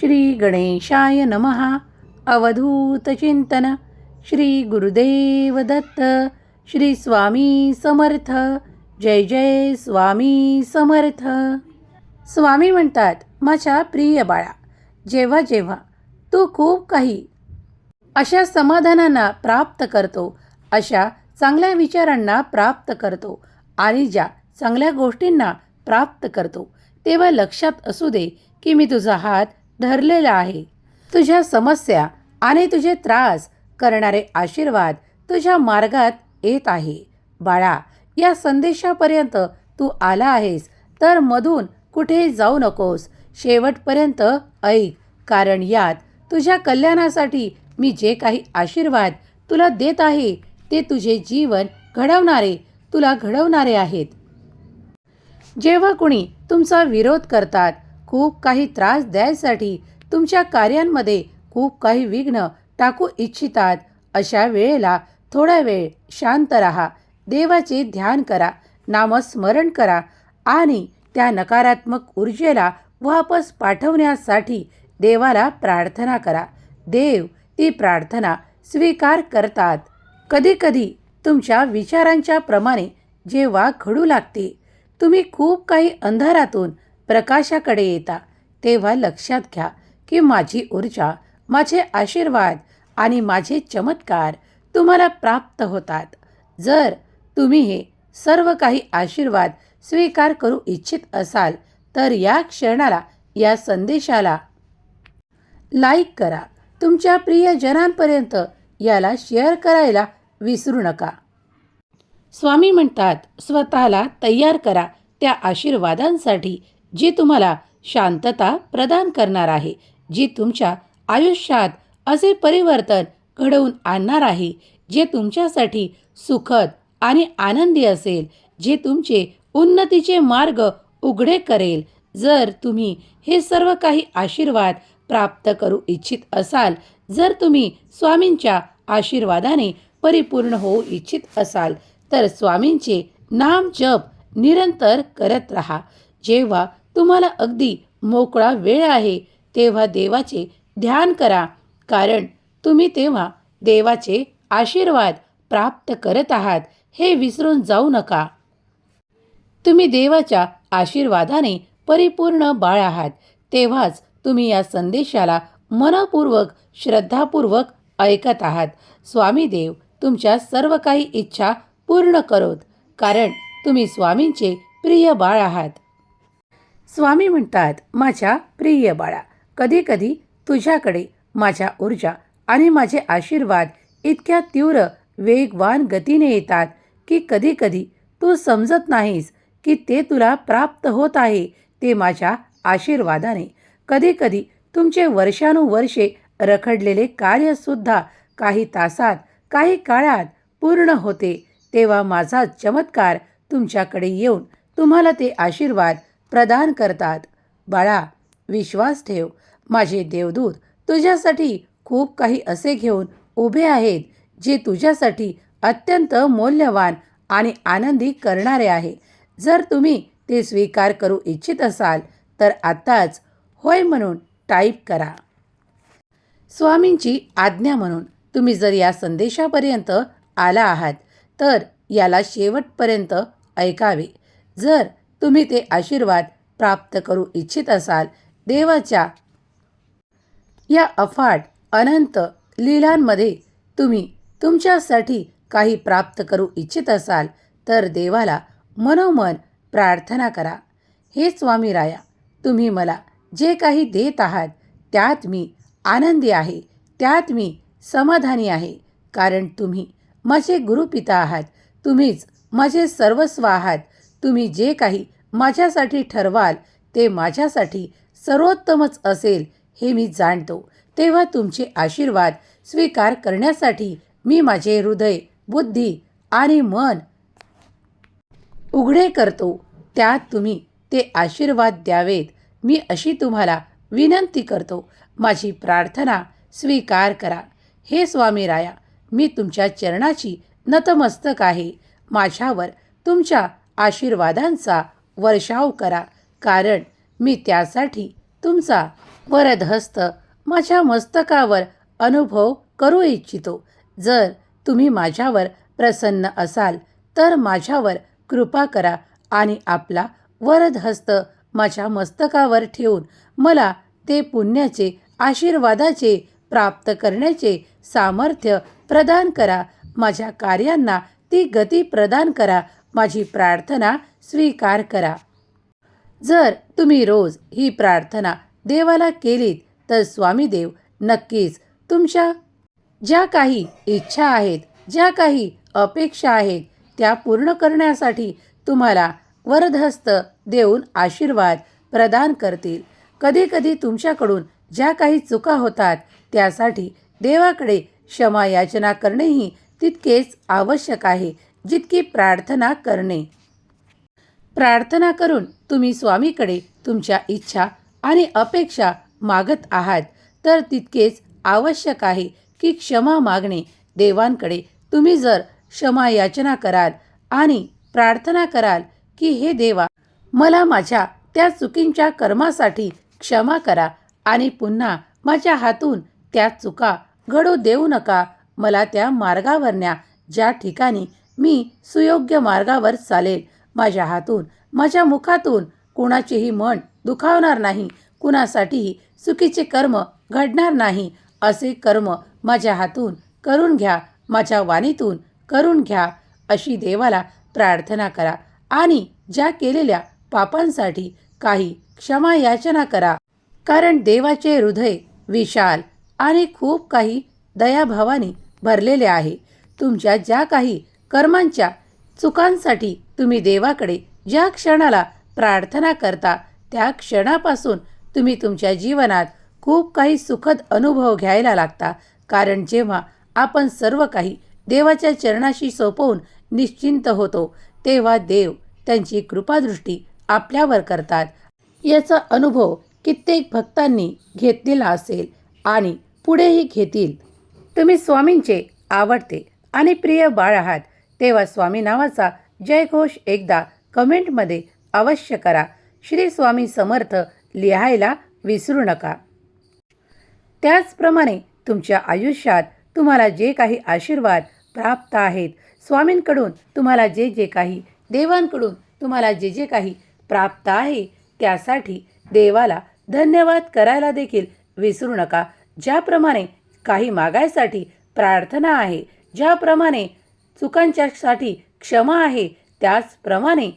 श्री गणेशाय नमः अवधूतचिंतन श्री गुरुदेव दत्त. श्री स्वामी समर्थ. जय जय स्वामी समर्थ. स्वामी म्हणतात माझ्या प्रिय बाळा जेव्हा जेव्हा तू खूप काही अशा समाधानांना प्राप्त करतो अशा चांगल्या विचारांना प्राप्त करतो आणि ज्या चांगल्या गोष्टींना प्राप्त करतो तेव्हा लक्षात असू दे की मी तुझा हात धरलेला आहे. तुझ्या समस्या आणि तुझे त्रास करणारे आशीर्वाद तुझ्या मार्गात येत आहे. बाळा या संदेशापर्यंत तू आला आहेस तर मधून कुठे जाऊ नकोस. शेवटपर्यंत ऐक कारण यात तुझ्या कल्याणासाठी मी जे काही आशीर्वाद तुला देत आहे ते तुझे जीवन घडवणारे तुला घडवणारे आहेत. जेव्हा कुणी तुमचा विरोध करतात खूप काही त्रास द्यायसाठी तुमच्या कार्यांमध्ये खूप काही विघ्न टाकू इच्छितात. अशा वेळेला थोडा वेळ शांत राहा. देवाचे ध्यान करा. नामस्मरण करा आणि त्या नकारात्मक ऊर्जेला वापस पाठवण्यासाठी देवाला प्रार्थना करा. देव ती प्रार्थना स्वीकार करतात. कधीकधी तुमच्या विचारांच्या प्रमाणे जेव्हा घडू लागते तुम्ही खूप काही अंधारातून प्रकाशाकडे येता तेव्हा लक्षात घ्या की माझी ऊर्जा माझे आशीर्वाद आणि माझे चमत्कार तुम्हाला प्राप्त होतात. जर तुम्ही हे सर्व काही आशीर्वाद स्वीकार करू इच्छित असाल तर या क्षणाला या संदेशाला लाईक करा. तुमच्या प्रियजनांपर्यंत याला शेअर करायला विसरू नका. स्वामी म्हणतात स्वतःला तयार करा. त्या आशीर्वादांसाठी जी तुम्हाला शांतता प्रदान करणार आहे जी तुमच्या आयुष्यात असे परिवर्तन घडवून आणणार आहे जे तुमच्यासाठी सुखद आणि आनंदी असेल जे तुमचे उन्नतीचे मार्ग उघडे करेल. जर तुम्ही हे सर्व काही आशीर्वाद प्राप्त करू इच्छित असाल जर तुम्ही स्वामींच्या आशीर्वादाने परिपूर्ण होऊ इच्छित असाल तर स्वामींचे नाम जप निरंतर करत राहा. जेव्हा तुम्हाला अगदी मोकळा वेळ आहे तेव्हा देवाचे ध्यान करा. कारण तुम्ही तेव्हा देवाचे आशीर्वाद प्राप्त करत आहात हे विसरून जाऊ नका. तुम्ही देवाच्या आशीर्वादाने परिपूर्ण बाळ आहात तेव्हाच तुम्ही या संदेशाला मनपूर्वक श्रद्धापूर्वक ऐकत आहात. स्वामी देव तुमच्या सर्व काही इच्छा पूर्ण करोत. कारण तुम्ही स्वामींचे प्रिय बाळ आहात. स्वामी म्हणतात माझ्या प्रिय बाळा कधीकधी तुझ्याकडे माझ्या ऊर्जा आणि माझे आशीर्वाद इतक्या तीव्र वेगवान गतीने येतात की कधीकधी तू समजत नाहीस की ते तुला प्राप्त होत आहे ते माझ्या आशीर्वादाने. कधीकधी तुमचे वर्षानुवर्षे रखडलेले कार्यसुद्धा काही तासात काही काळात पूर्ण होते तेव्हा माझा चमत्कार तुमच्याकडे येऊन तुम्हाला ते आशीर्वाद प्रदान करतात. बाळा विश्वास ठेव. माझे देवदूत तुझ्यासाठी खूप काही असे घेऊन उभे आहेत जे तुझ्यासाठी अत्यंत मौल्यवान आणि आनंदी करणारे आहे. जर तुम्ही ते स्वीकार करू इच्छित असाल तर आत्ताच होय म्हणून टाईप करा. स्वामींची आज्ञा म्हणून तुम्ही जर या संदेशापर्यंत आला आहात तर याला शेवटपर्यंत ऐकावे. जर तुम्ही ते आशीर्वाद प्राप्त करू इच्छित असाल. देवाच्या या अफाट अनंत लीलांमध्ये तुम्ही तुमच्यासाठी काही प्राप्त करू इच्छित असाल तर देवाला मनोमन प्रार्थना करा. हे स्वामी राया तुम्ही मला जे काही देत आहात त्यात मी आनंदी आहे त्यात मी समाधानी आहे कारण तुम्ही माझे गुरुपिता आहात तुम्हीच माझे सर्वस्व आहात तुम्ही जे काही माझ्यासाठी ठरवाल ते माझ्यासाठी सर्वोत्तमच असेल हे मी जाणतो. तेव्हा तुमचे आशीर्वाद स्वीकार करण्यासाठी मी माझे हृदय बुद्धी आणि मन उघडे करतो. त्यात तुम्ही ते आशीर्वाद द्यावेत. मी अशी तुम्हाला विनंती करतो. माझी प्रार्थना स्वीकार करा. हे स्वामी राया मी तुमच्या चरणाची नतमस्तक आहे. माझ्यावर तुमच्या आशीर्वादांचा वर्षाव करा. कारण मी त्यासाठी तुमचा वरदहस्त माझ्या मस्तकावर अनुभव करू इच्छितो. जर तुम्ही माझ्यावर प्रसन्न असाल तर माझ्यावर कृपा करा आणि आपला वरदहस्त माझ्या मस्तकावर ठेवून मला ते पुण्याचे आशीर्वादाचे प्राप्त करण्याचे सामर्थ्य प्रदान करा. माझ्या कार्यांना ती गती प्रदान करा. माझी प्रार्थना स्वीकार करा. जर तुम्ही रोज ही प्रार्थना देवाला केलीत तर स्वामी देव नक्कीच तुमच्या ज्या काही इच्छा आहेत ज्या काही अपेक्षा आहेत त्या पूर्ण करण्यासाठी तुम्हाला वरदहस्त देऊन आशीर्वाद प्रदान करतील. कधीकधी तुमच्याकडून ज्या काही चुका होतात त्यासाठी देवाकडे क्षमा याचना करणेही तितकेच आवश्यक आहे. जितकी प्रार्थना करणे. प्रार्थना करून तुम्ही स्वामीकडे तुमच्या इच्छा आणि अपेक्षा मागत आहात तर तितकेच आवश्यक आहे की क्षमा मागणे. देवांकडे तुम्ही जर क्षमा याचना कराल आणि प्रार्थना कराल की हे देवा मला माझ्या त्या चुकींच्या कर्मासाठी क्षमा करा आणि पुन्हा माझ्या हातून त्या चुका घडू देऊ नका. मला त्या मार्गावरन्या ज्या ठिकाणी मी सुयोग्य मार्गावर चालेल. माझ्या हातून माझ्या मुखातून कुणाचेही मन दुखावणार नाही. कुणासाठीही चुकीचे कर्म घडणार नाही. असे कर्म माझ्या हातून करून घ्या माझ्या वाणीतून करून घ्या. अशी देवाला प्रार्थना करा आणि ज्या केलेल्या पापांसाठी काही क्षमा याचना करा. कारण देवाचे हृदय विशाल आणि खूप काही दयाभावाने भरलेले आहे. तुमच्या ज्या काही कर्मांच्या चुकांसाठी तुम्ही देवाकडे ज्या क्षणाला प्रार्थना करता त्या क्षणापासून तुम्ही तुमच्या जीवनात खूप काही सुखद अनुभव घ्यायला लागता. कारण जेव्हा आपण सर्व काही देवाच्या चरणाशी सोपवून निश्चिंत होतो तेव्हा देव त्यांची कृपादृष्टी आपल्यावर करतात. याचा अनुभव कित्येक भक्तांनी घेतलेला असेल आणि पुढेही घेतील. तुम्ही स्वामींचे आवडते आणि प्रिय बाळ आहात. तेव्हा स्वामी नावाचा जयघोष एकदा कमेंटमध्ये अवश्य करा. श्री स्वामी समर्थ लिहायला विसरू नका. त्याचप्रमाणे तुमच्या आयुष्यात तुम्हाला जे काही आशीर्वाद प्राप्त आहेत स्वामींकडून तुम्हाला जे जे काही देवांकडून तुम्हाला जे जे काही प्राप्त आहे त्यासाठी देवाला धन्यवाद करायला देखील विसरू नका. ज्याप्रमाणे काही मागायसाठी प्रार्थना आहे ज्याप्रमाणे चुकांच्यासाठी क्षमा आहे त्याचप्रमाणे.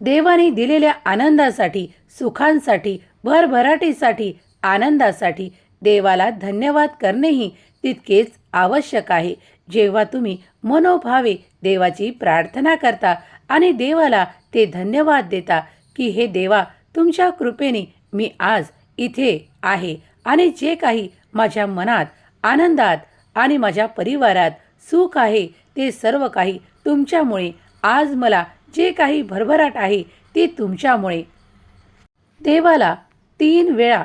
देवाने दिलेल्या आनंदासाठी सुखांसाठी भरभराटीसाठी आनंदासाठी देवाला धन्यवाद करणेही तितकेच आवश्यक आहे. जेव्हा तुम्ही मनोभावे देवाची प्रार्थना करता आणि देवाला ते धन्यवाद देता की हे देवा तुमच्या कृपेने मी आज इथे आहे आणि जे काही माझ्या मनात आनंदात आणि माझ्या परिवारात सुख आहे ते सर्व काही तुमच्यामुळे. आज मला जे काही भरभराट आहे ते तुमच्यामुळे. देवाला तीन वेळा.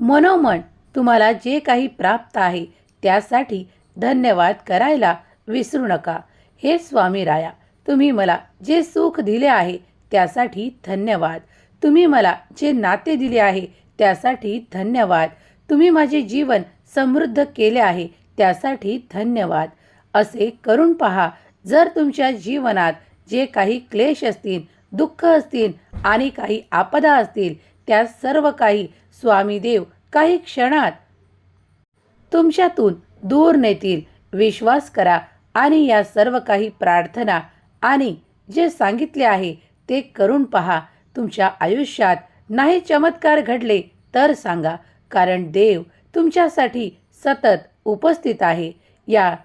मनोमन तुम्हाला जे काही प्राप्त आहे त्यासाठी धन्यवाद करायला विसरू नका. हे स्वामी राया तुम्ही मला जे सुख दिले आहे त्यासाठी धन्यवाद. तुम्ही मला जे नाते दिले आहे त्यासाठी धन्यवाद. तुम्ही माझे जीवन समृद्ध केले आहे त्यासाठी धन्यवाद. असे करून पहा जर तुमच्या जीवनात जे काही क्लेश असतील दुःख असतील आणि काही आपदा असतील त्या सर्व काही स्वामी देव काही क्षणात तुमच्यातून दूर नेतील. विश्वास करा आणि या सर्व काही प्रार्थना आणि जे सांगितले आहे ते करून पहा. तुमच्या आयुष्यात नाही चमत्कार घडले तर सांगा कारण देव तुमच्यासाठी सतत उपस्थित आहे. या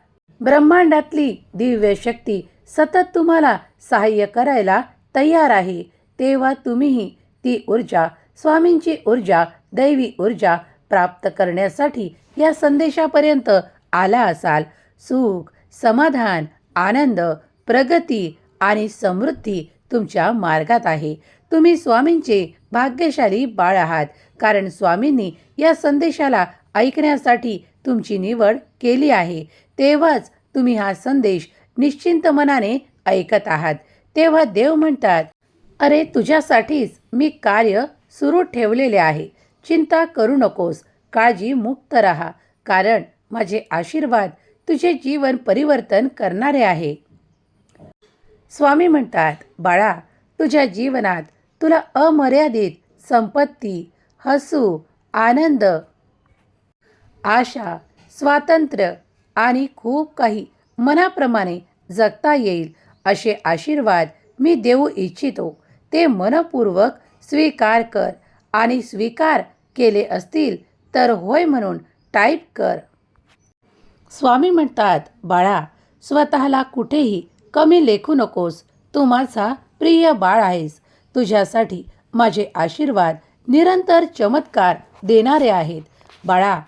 ब्रह्मांडातली दिव्य शक्ती सतत तुम्हाला सहाय्य करायला तयार आहे. तेव्हा तुम्हीही ती ऊर्जा स्वामींची ऊर्जा दैवी ऊर्जा प्राप्त करण्यासाठी या संदेशापर्यंत आला असाल. सुख समाधान आनंद प्रगती आणि समृद्धी तुमच्या मार्गात आहे. तुम्ही स्वामींचे भाग्यशाली बाळ आहात. कारण स्वामींनी या संदेशाला ऐकण्यासाठी तुमची निवड केली आहे. तेव्हाच तुम्ही हा संदेश निश्चिंत मनाने ऐकत आहात. तेव्हा देव म्हणतात अरे तुझ्यासाठीच मी कार्य सुरू ठेवलेले आहे. चिंता करू नकोस. काळजी मुक्त राहा. कारण माझे आशीर्वाद तुझे जीवन परिवर्तन करणारे आहे. स्वामी म्हणतात बाळा तुझ्या जीवनात तुला अमर्यादित संपत्ती हसू आनंद आशा स्वातंत्र्य आणि खूप काही मनाप्रमाणे जगता येईल असे आशीर्वाद मी देऊ इच्छितो. ते मनपूर्वक स्वीकार कर आणि स्वीकार केले असतील तर होय म्हणून टाईप कर. स्वामी म्हणतात बाळा स्वतःला कुठेही कमी लेखू नकोस. तू माझा प्रिय बाळ आहेस. तुझ्यासाठी माझे आशीर्वाद निरंतर चमत्कार देणारे आहेत. बाळा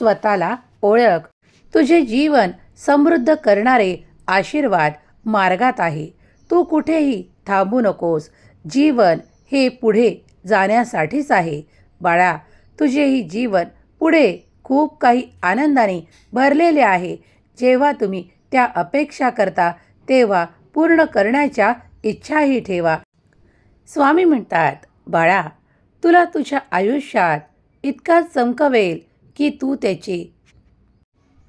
स्वतःला ओळख. तुझे जीवन समृद्ध करणारे आशीर्वाद मार्गात आहे. तू कुठेही थांबू नकोस. जीवन हे पुढे जाण्यासाठीच आहे. बाळा तुझेही जीवन पुढे खूप काही आनंदाने भरलेले आहे. जेव्हा तुम्ही त्या अपेक्षा करता तेव्हा पूर्ण करण्याच्या इच्छाही ठेवा. स्वामी म्हणतात बाळा तुला तुझ्या आयुष्यात इतका चमकवेल की तू त्याचे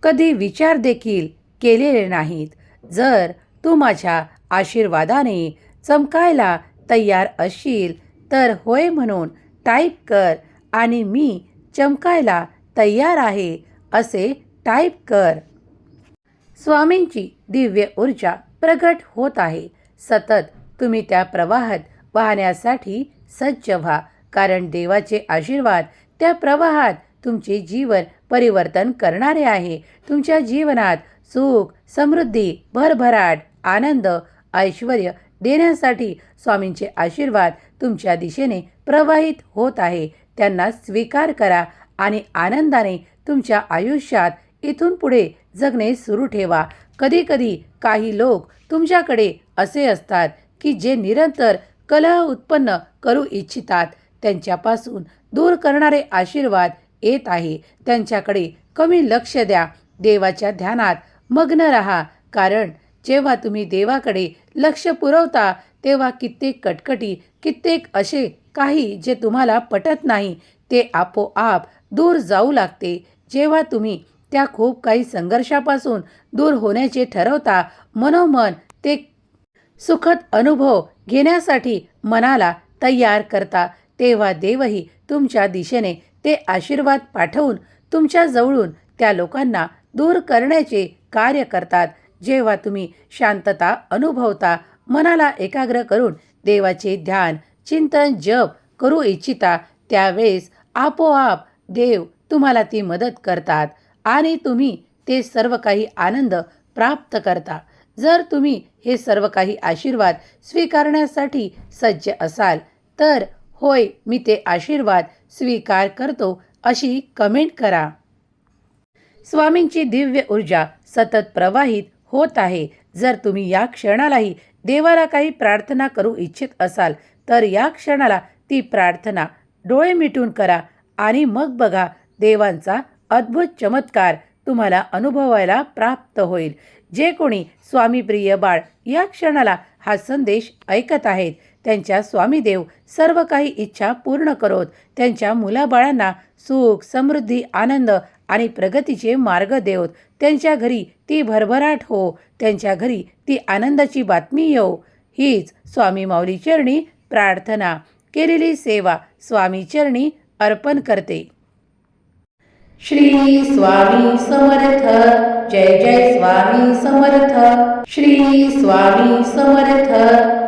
कधी विचार देखील केलेले नाहीत. जर तू माझ्या आशीर्वादाने चमकायला तयार असशील तर होय म्हणून टाईप कर आणि मी चमकायला तयार आहे असे टाईप कर. स्वामींची दिव्य ऊर्जा प्रगट होत आहे. सतत तुम्ही त्या प्रवाहात वाहण्यासाठी सज्ज व्हा कारण देवाचे आशीर्वाद त्या प्रवाहात तुमचे जीवन परिवर्तन करणारे आहे. तुमच्या जीवनात सुख समृद्धी भरभराट आनंद ऐश्वर देण्यासाठी स्वामींचे आशीर्वाद तुमच्या दिशेने प्रवाहित होत आहे. त्यांना स्वीकार करा आणि आनंदाने तुमच्या आयुष्यात इथून पुढे जगणे सुरू ठेवा. कधीकधी काही लोक तुमच्याकडे असे असतात की जे निरंतर कलह उत्पन्न करू इच्छितात. त्यांच्यापासून दूर करणारे आशीर्वाद येत आहे. त्यांच्याकडे कमी लक्ष द्या. देवाच्या ध्यानात मग्न रहा. कारण जेव्हा तुम्ही देवाकडे लक्ष पुरवता तेव्हा कित्येक कटकटी कित्येक असे काही जे तुम्हाला पटत नाही ते आपोआप दूर जाऊ लागते. जेव्हा तुम्ही त्या खूप काही संघर्षापासून दूर होण्याचे ठरवता मनोमन ते सुखद अनुभव घेण्यासाठी मनाला तयार करता. तेव्हा देवही तुमच्या दिशेने ते आशीर्वाद पाठवून तुमच्या जवळून त्या लोकांना दूर करण्याचे कार्य करतात. जेव्हा तुम्ही शांतता अनुभवता मनाला एकाग्र करून देवाचे ध्यान चिंतन जप करू इच्छिता त्यावेळेस आपोआप देव तुम्हाला ती मदत करतात आणि तुम्ही ते सर्व काही आनंद प्राप्त करता. जर तुम्ही हे सर्व काही आशीर्वाद स्वीकारण्यासाठी सज्ज असाल तर होय मी ते आशीर्वाद स्वीकार करतो अशी कमेंट करा. स्वामींची दिव्य ऊर्जा सतत प्रवाहित होत आहे. जर तुम्ही या क्षणालाही देवाला काही प्रार्थना करू इच्छित असाल तर या क्षणाला ती प्रार्थना डोळे मिटून करा आणि मग बघा देवांचा अद्भुत चमत्कार तुम्हाला अनुभवायला प्राप्त होईल. जे कोणी स्वामी प्रिय बाळ या क्षणाला हा संदेश ऐकत आहेत त्यांच्या स्वामीदेव सर्व काही इच्छा पूर्ण करोत. त्यांच्या मुलाबाळांना सुख समृद्धी आनंद आणि प्रगतीचे मार्ग देवत. त्यांच्या घरी ती भरभराट हो. त्यांच्या घरी ती आनंदाची बातमी येऊ हीच स्वामी माऊली चरणी प्रार्थना. केलेली सेवा स्वामी चरणी अर्पण करते. श्री स्वामी समर्थ. जय जय स्वामी समर्थ. श्री स्वामी समर्थ.